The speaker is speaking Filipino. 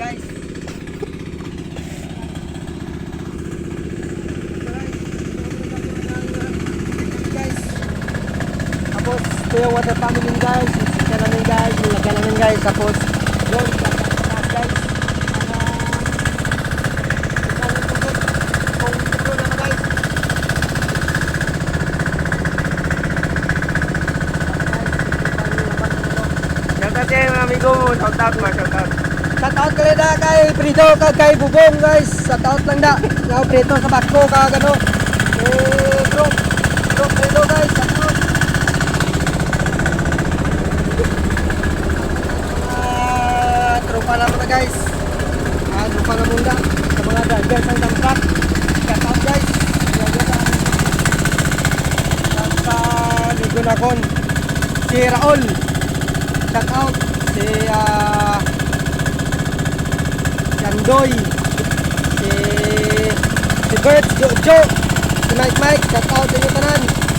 guys. Tapos, ito yung water pump namin guys. Isa namin guys. Nilagyan namin guys. Tapos, yun. Guys. Para, isang tubig. Kung tulo naman guys. Shout out kayo mga amigo mo. Shout out mo. Shout out. Shout out kali na kay Prito kag kay Bubong guys. Shout out lang da. Nga Prito sa Bako kag ano. Eh bro. Bro Prito guys. Shout out. Ah, tropa na guys. Ah, tropa na muna sa mga ng dump truck. Shout out guys. Sa Ligunakon. Si Raul. Shout out. Si ah Yandoy, si, si Bert, Jojo, si Mike Mike, shout out sa inyo tanan.